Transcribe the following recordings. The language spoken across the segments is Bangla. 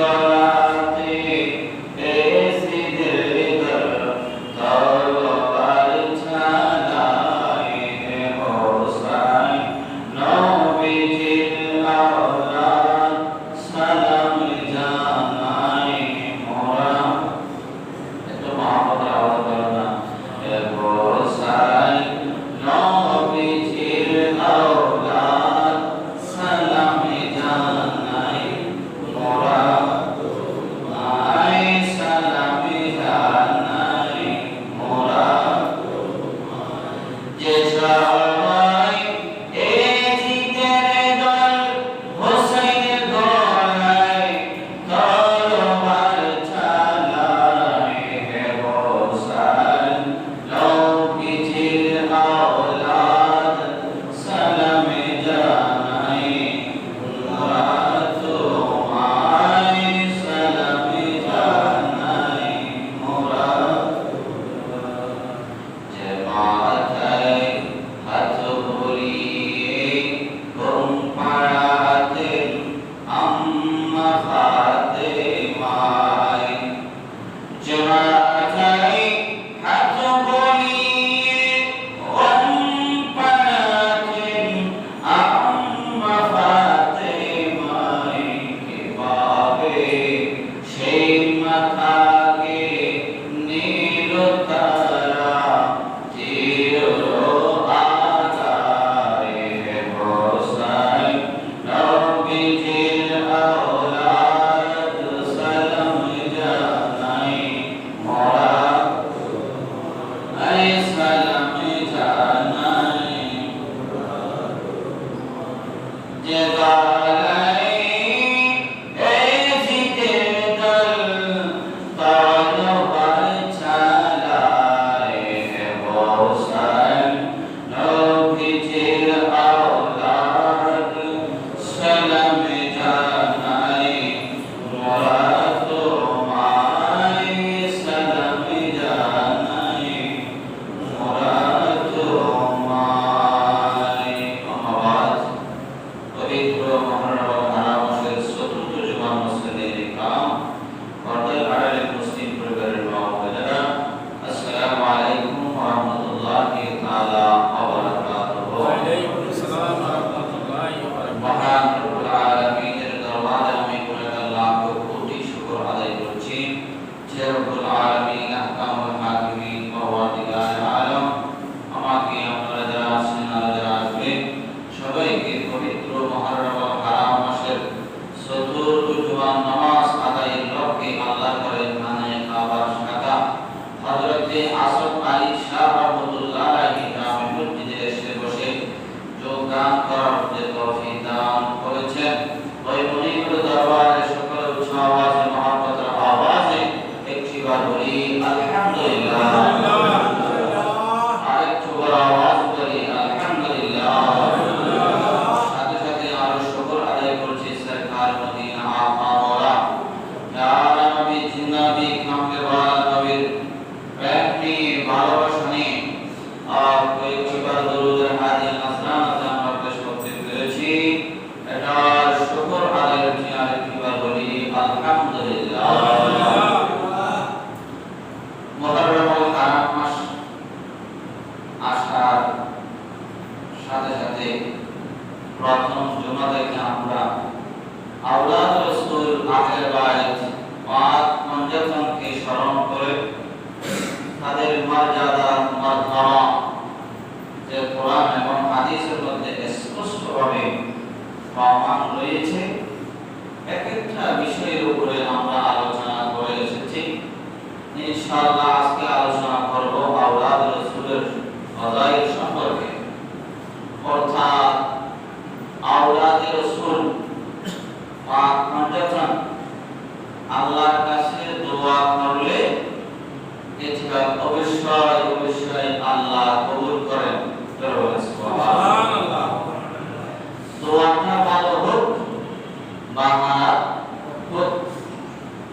love.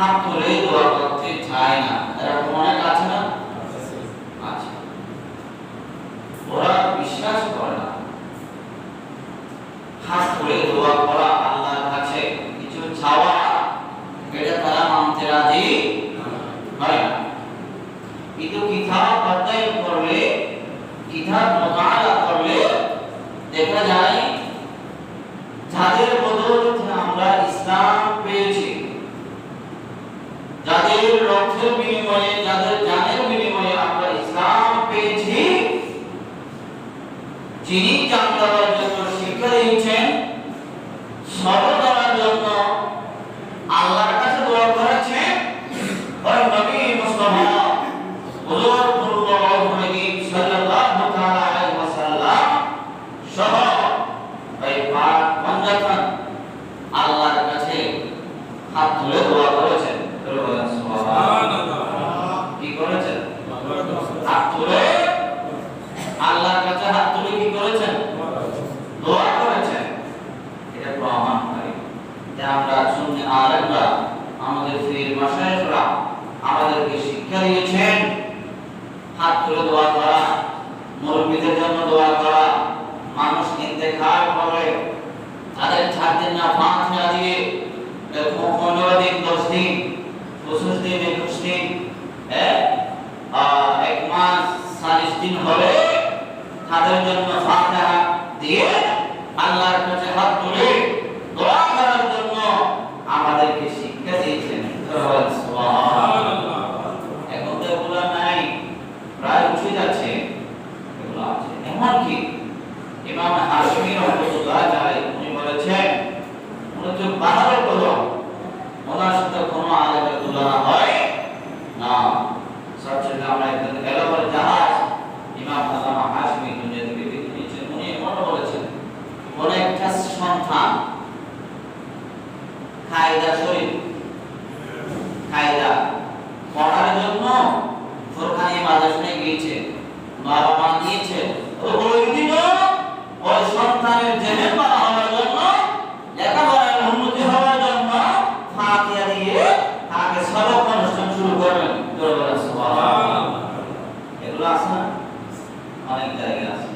হাত তুলে দোয়া করতে চায় না। এরকম অনেক আছে না? আছে। ওরা বিশ্বাস করে না। হাত তুলে দোয়া করা আল্লাহর কাছে কিছু চাওয়া এটা তারা মানতে রাজি হয় কিন্তু কিতাব অধ্যয়ন করলে, কিতাব মোতালা করলে দেখা যায়, যাদের বদৌলতে আমরা ইসলাম যাদের রক্তের বিনিময়ে যাদের জানের বিনিময়ে আমরা ইসলাম পেয়েছি যিনি জানতে या पांच या दिए पंद्रह दिन दस दिन पचीस दिन एकुश दिन एक मास चालीस दिन हो তাদের জন্য ফাতিহা দিয়ে আল্লাহর কাছে গিয়েছে বাবা মা ওই ওই সন্তানের জেনে বাবা হওয়ার জন্য লেখাপড়ার উন্নতি হওয়ার জন্য দিয়ে অনুষ্ঠান শুরু। এগুলো আছে না? অনেক আছে।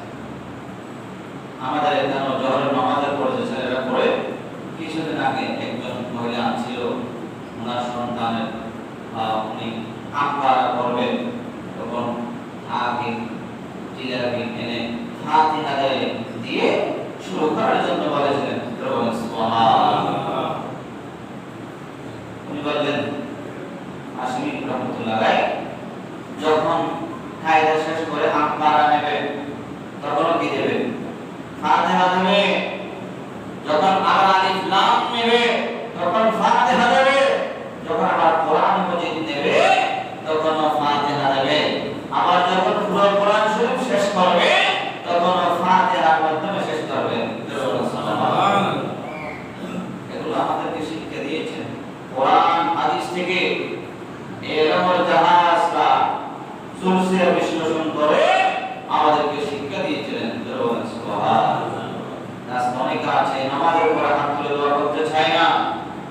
আমাদের এখানে জহরের নামাজের ছেলেরা পড়ে। কিছুদিন আগে একজন মহিলা ছিল ওনার সন্তানের আহ, উনি আম্পারা করবেন তখন এনে ফাতিহা দেয় শুরু করার জন্য বলেছিলেন সুবহানাল্লাহ। উনি বললেন, আশমি রহমতুল্লাহ যখন কায়দা শেষ করে আম্পারা নেবে তখন কি দেবে ফাতিহা দেবে, যখন আবার আলিফ লাম নেবে, তখন ফাতিহা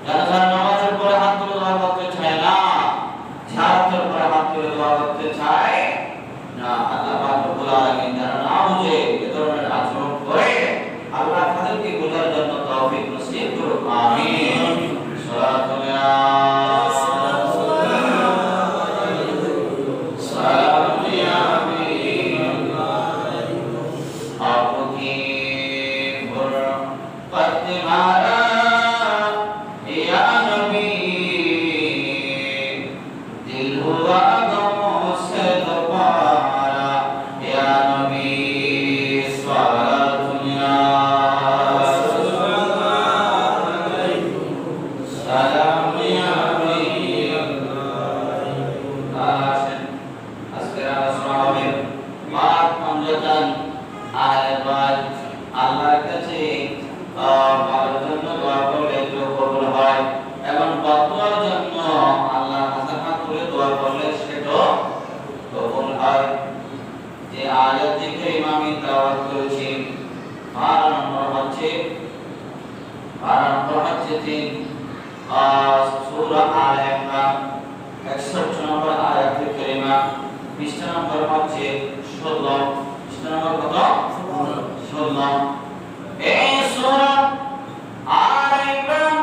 야가 কারিমা পৃষ্ঠা নম্বর হচ্ছে ষোলো। পৃষ্ঠা নম্বর কত? ষোলো। এই সূরা আল ইমরান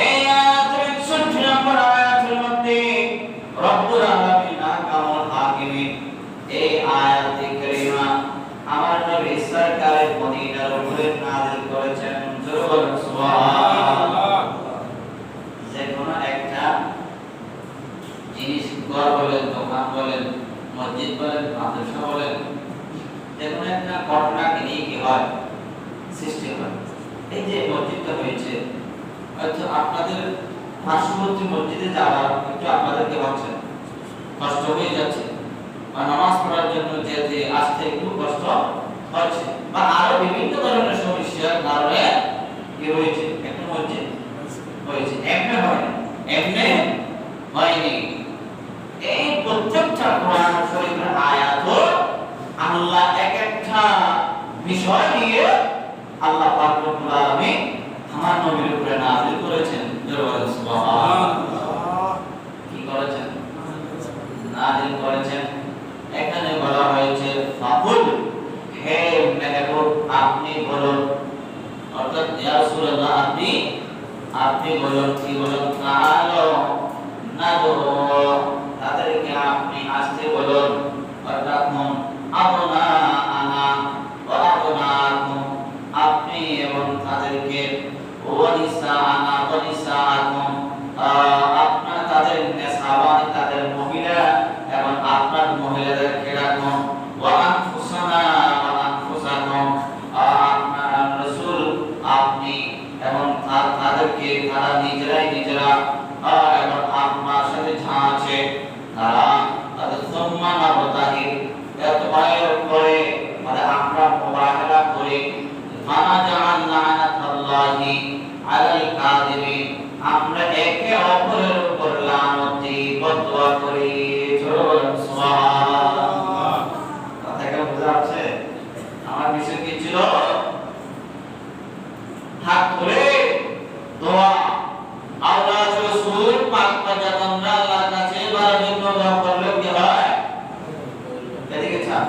এই আয়াতের একষট্টি নম্বর আয়াতের মধ্যে রব্বুল আলামিন আহকামুল হাকিমিন এই আয়াতুল কারিমা আমার নবী সরকারের মদিনার উপরে নাযিল করেছেন জোরে বলুন সুবহানাল্লাহ যে কোনো একটা জিনিস ঘর বলেন দোকান বলেন মসজিদ বলেন মাদ্রাসা বলেন যে কোনো একটা ঘটনাকে নিয়ে কি হয়? সৃষ্টি হয়। এই যে মসজিদটা হয়েছে, হয়তো আপনাদের পার্শ্ববর্তী মসজিদে যাওয়া একটু আপনাদের কি হচ্ছে কষ্ট হয়ে যাচ্ছে বা নামাজ পড়ার জন্য যেতে আসতে একটু কষ্ট হচ্ছে বা আরও বিভিন্ন ধরনের সমস্যার কারণে কি হয়েছে? একটা মসজিদ হয়েছে। এমনি হয় এমনি হয়নি। এই প্রত্যেকটা কোরআন শরীফের আয়াত বিষয় নিয়ে আল্লাহ পাক রব্বুল আলামিন আমার নবীর উপরে নাযিল করেছেন। কি করেছেন? নাযিল করেছেন। এখানে বলা হয়েছে, ফাকুল, হে মেহবুব, আপনি বলুন। অর্থাৎ, ইয়া রাসূলুল্লাহ, আপনি আপনি বলুন, কি বলুন? তাআলো নাদু তাদেরকে আপনি আসতে বলুন। রাখুন আপনা আনা ও আপনাকুম আপনি এবং তাদেরকে ওয়ানিসা আনা ওয়ানিসা আকুম আপনার তাদের নেশাবান তাদের মহিলা এবং আপনার মহিলাদেরকে রাখুন ওয়া আনফুসানা ওয়া আনফুসাকুম আপনার রাসূল আপনি এবং তা- তাদেরকে তারা নিজেরাই নিজেরা আহ, এবং আপনার সাথে যা আছে তারা তাদের সম্মান অবতাহি এত ভয়ের করে মানে আমরা মোবাহেলা করে। ফানা জাআল লানাতাল্লাহি আলাল কাযিবিন। আমরা একে অপরের উপর লানতি, বদুয়া করি। জোরে বলেন, সুবহানাল্লাহ। কথা কেমন বোঝা যাচ্ছে? আমার বিষয় কি ছিল? হাত তুলে দোয়া। আওলাদ রাসূল পাক পাজাত আল্লাহর কাছে জন্য দোয়া করলে কি হয় এদিকে ছাড়